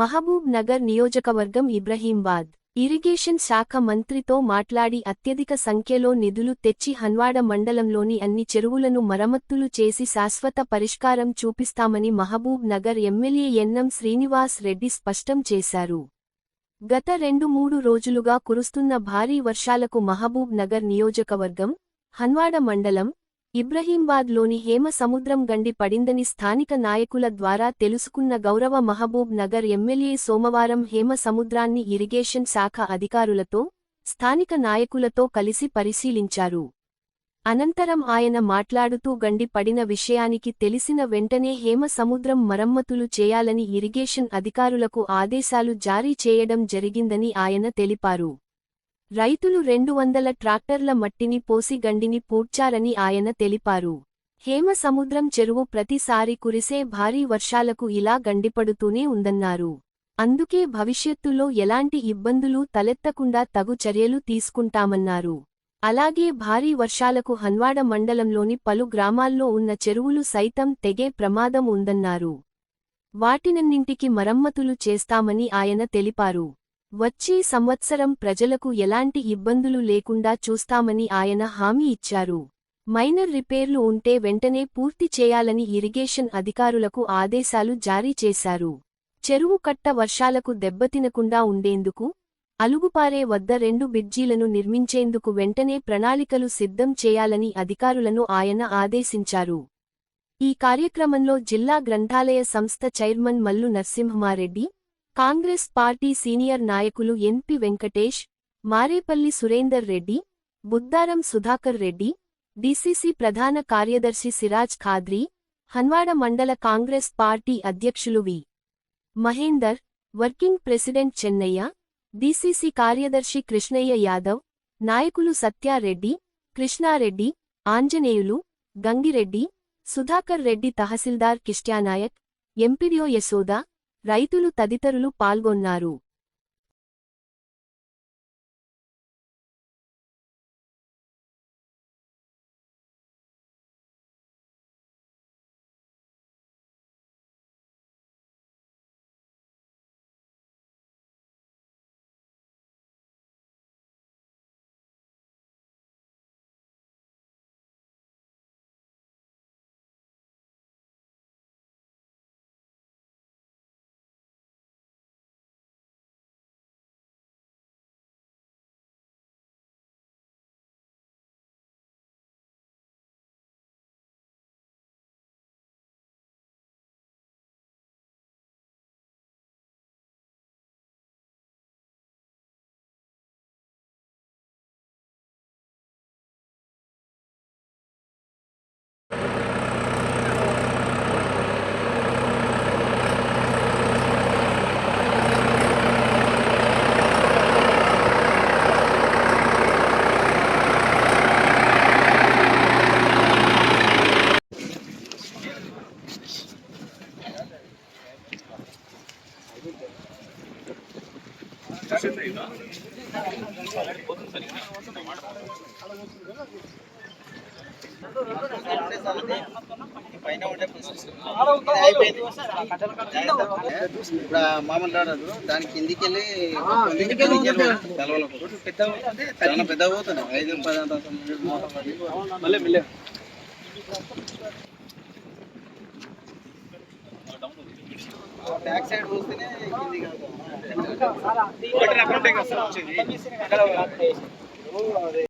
మహబూబ్ నగర్ నియోజకవర్గం ఇబ్రహీంబాద్. ఇరిగేషన్ శాఖ మంత్రితో మాట్లాడి అత్యధిక సంఖ్యలో నిధులు తెచ్చి హన్వాడ మండలంలోని అన్ని చెరువులను మరమ్మత్తులు చేసి శాశ్వత పరిష్కారం చూపిస్తామని మహబూబ్ నగర్ ఎమ్మెల్యే ఎన్నం శ్రీనివాస్ రెడ్డి స్పష్టం చేశారు. గత రెండు మూడు రోజులుగా కురుస్తున్న భారీ వర్షాలకు మహబూబ్ నగర్ నియోజకవర్గం హన్వాడ మండలం ఇబ్రహీంబాద్లోని హేమ సముద్రం గండి పడిందని స్థానిక నాయకుల ద్వారా తెలుసుకున్న గౌరవ మహబూబ్ నగర్ ఎమ్మెల్యే సోమవారం హేమ సముద్రాన్ని ఇరిగేషన్ శాఖ అధికారులతో స్థానిక నాయకులతో కలిసి పరిశీలించారు. అనంతరం ఆయన మాట్లాడుతూ గండి పడిన విషయానికి తెలిసిన వెంటనే హేమ సముద్రం మరమ్మతులు చేయాలని ఇరిగేషన్ అధికారులకు ఆదేశాలు జారీ చేయడం జరిగిందని ఆయన తెలిపారు. రైతులు రెండు వందల ట్రాక్టర్ల మట్టిని పోసి గండిని పూడ్చారని ఆయన తెలిపారు. హేమ సముద్రం చెరువు ప్రతిసారి కురిసే భారీ వర్షాలకు ఇలా గండిపడుతూనే ఉందన్నారు. అందుకే భవిష్యత్తులో ఎలాంటి ఇబ్బందులు తలెత్తకుండా తగు చర్యలు తీసుకుంటామన్నారు. అలాగే భారీ వర్షాలకు హన్వాడ మండలంలోని పలు గ్రామాల్లో ఉన్న చెరువులు సైతం తెగే ప్రమాదం ఉందన్నారు. వాటినన్నింటికి మరమ్మతులు చేస్తామని ఆయన తెలిపారు. వచ్చే సంవత్సరం ప్రజలకు ఎలాంటి ఇబ్బందులు లేకుండా చూస్తామని ఆయన హామీ ఇచ్చారు. మైనర్ రిపేర్లు ఉంటే వెంటనే పూర్తి చేయాలని ఇరిగేషన్ అధికారులకు ఆదేశాలు జారీ చేశారు. చెరువు కట్ట వర్షాలకు దెబ్బతినకుండా ఉండేందుకు అలుగుపారే వద్ద రెండు బిడ్జీలను నిర్మించేందుకు వెంటనే ప్రణాళికలు సిద్ధం చేయాలని అధికారులను ఆయన ఆదేశించారు. ఈ కార్యక్రమంలో జిల్లా గ్రంథాలయ సంస్థ chairman Mallu Narasimhama Reddy Congress party senior నాయకులు ఎన్పి వెంకటేష్ మారేపల్లి సురేందర్ రెడ్డి బుద్దారం సుధాకర్ రెడ్డి డిసిసి ప్రధాన కార్యదర్శి సిరాజ్ ఖాద్రీ హన్వాడ మండల కాంగ్రెస్ పార్టీ అధ్యక్షులు V. Mahender working president Chennaiah DCC కార్యదర్శి కృష్ణయ్య యాదవ్ నాయకులు సత్యారెడ్డి కృష్ణారెడ్డి ఆంజనేయులు గంగిరెడ్డి సుధాకర్ రెడ్డి తహసీల్దార్ కిష్ట్యానాయక్ ఎంపిడియో యశోద రైతులు తదితరులు పాల్గొన్నారు. ఇప్పుడు ఆ మామూలు రాడదు. దాని కిందికి వెళ్ళి చాలా పెద్ద పోతుంది. ఐదు పది మళ్ళీ మళ్ళీ బ్యాక్ సైడ్ పోస్తేనే కిందికి ఏ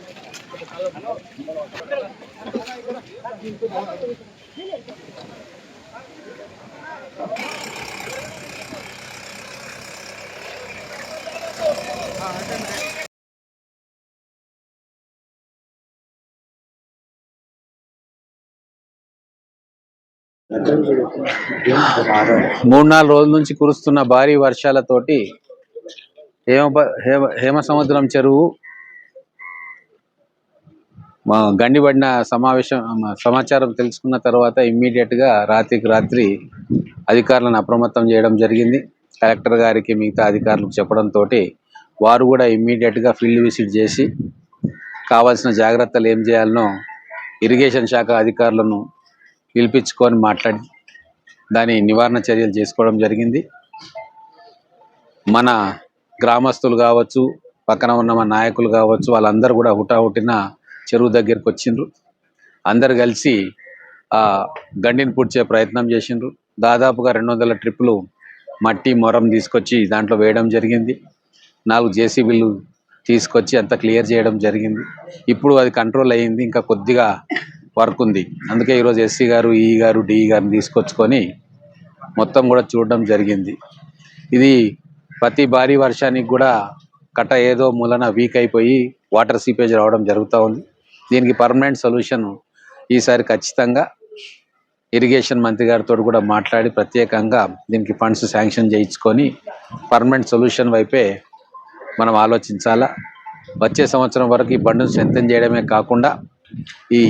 మూడు నాలుగు రోజుల నుంచి కురుస్తున్న భారీ వర్షాలతోటి హేమ హేమ సముద్రం చెరువు మా గండిపడిన సమావేశం సమాచారం తెలుసుకున్న తర్వాత ఇమ్మీడియట్గా రాత్రికి రాత్రి అధికారులను అప్రమత్తం చేయడం జరిగింది. కలెక్టర్ గారికి మిగతా అధికారులకు చెప్పడంతో వారు కూడా ఇమ్మీడియట్గా ఫీల్డ్ విజిట్ చేసి కావాల్సిన జాగ్రత్తలు ఏం చేయాలనో ఇరిగేషన్ శాఖ అధికారులను పిలిపించుకొని మాట్లాడి దాని నివారణ చర్యలు చేసుకోవడం జరిగింది. మన గ్రామస్తులు కావచ్చు పక్కన ఉన్న మన నాయకులు కావచ్చు వాళ్ళందరూ కూడా హుటాహుటిన చెరువు దగ్గరికి వచ్చిండ్రు. అందరు కలిసి ఆ గండిని పూడ్చే ప్రయత్నం చేసిండ్రు. దాదాపుగా రెండు వందల ట్రిప్పులు మట్టి మొరం తీసుకొచ్చి దాంట్లో వేయడం జరిగింది. నాలుగు జేసీబీలు తీసుకొచ్చి అంతా క్లియర్ చేయడం జరిగింది. ఇప్పుడు అది కంట్రోల్ అయ్యింది ఇంకా కొద్దిగా వర్క్ ఉంది. అందుకే ఈరోజు ఎస్సీ గారు ఈ గారు డిఈ గారిని తీసుకొచ్చుకొని మొత్తం కూడా చూడడం జరిగింది. ఇది ప్రతి భారీ వర్షానికి కూడా కట్ట ఏదో మూలన వీక్ అయిపోయి వాటర్ సీపేజ్ రావడం జరుగుతూ ఉంది. దీనికి పర్మనెంట్ సొల్యూషన్ ఈసారి ఖచ్చితంగా ఇరిగేషన్ మంత్రి గారితో కూడా మాట్లాడి ప్రత్యేకంగా దీనికి ఫండ్స్ శాంక్షన్ చేయించుకొని పర్మనెంట్ సొల్యూషన్ వైపే మనం ఆలోచించాలా? వచ్చే సంవత్సరం వరకు ఈ బండును స్ట్రెంథెన్ చేయడమే కాకుండా ఈ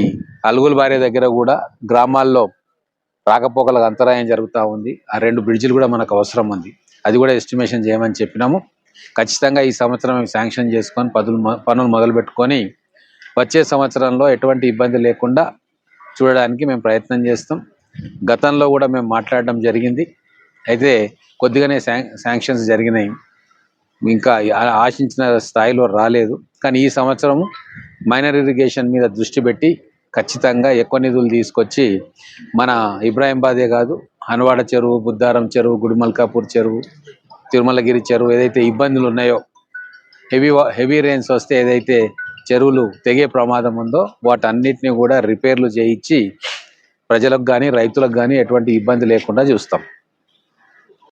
అలుగుల బారే దగ్గర కూడా గ్రామాల్లో రాకపోకలకు అంతరాయం జరుగుతూ ఉంది. ఆ రెండు బ్రిడ్జిలు కూడా మనకు అవసరం ఉంది. అది కూడా ఎస్టిమేషన్ చేయమని చెప్పినాము. ఖచ్చితంగా ఈ సంవత్సరం శాంక్షన్ చేసుకొని పదులు పనులు మొదలు పెట్టుకొని వచ్చే సంవత్సరంలో ఎటువంటి ఇబ్బంది లేకుండా చూడడానికి మేము ప్రయత్నం చేస్తాం. గతంలో కూడా మేము మాట్లాడడం జరిగింది. అయితే కొద్దిగానే శాంక్షన్స్ జరిగినాయి. ఇంకా ఆశించిన స్థాయిలో రాలేదు. కానీ ఈ సంవత్సరం మైనర్ ఇరిగేషన్ మీద దృష్టి పెట్టి ఖచ్చితంగా ఎక్కువ నిధులు తీసుకొచ్చి మన ఇబ్రాహీంబాదే కాదు హన్వాడ చెరువు బుద్దారం చెరువు గుడిమల్కాపూర్ చెరువు తిరుమలగిరి చెరువు ఏదైతే ఇబ్బందులు ఉన్నాయో హెవీ హెవీ రెయిన్స్ వస్తే ఏదైతే చెరువులు తెగే ప్రమాదం ఉందో వాటన్నిటిని కూడా రిపేర్లు చేయించి ప్రజలకు కానీ రైతులకు కానీ ఎటువంటి ఇబ్బంది లేకుండా చూస్తాం.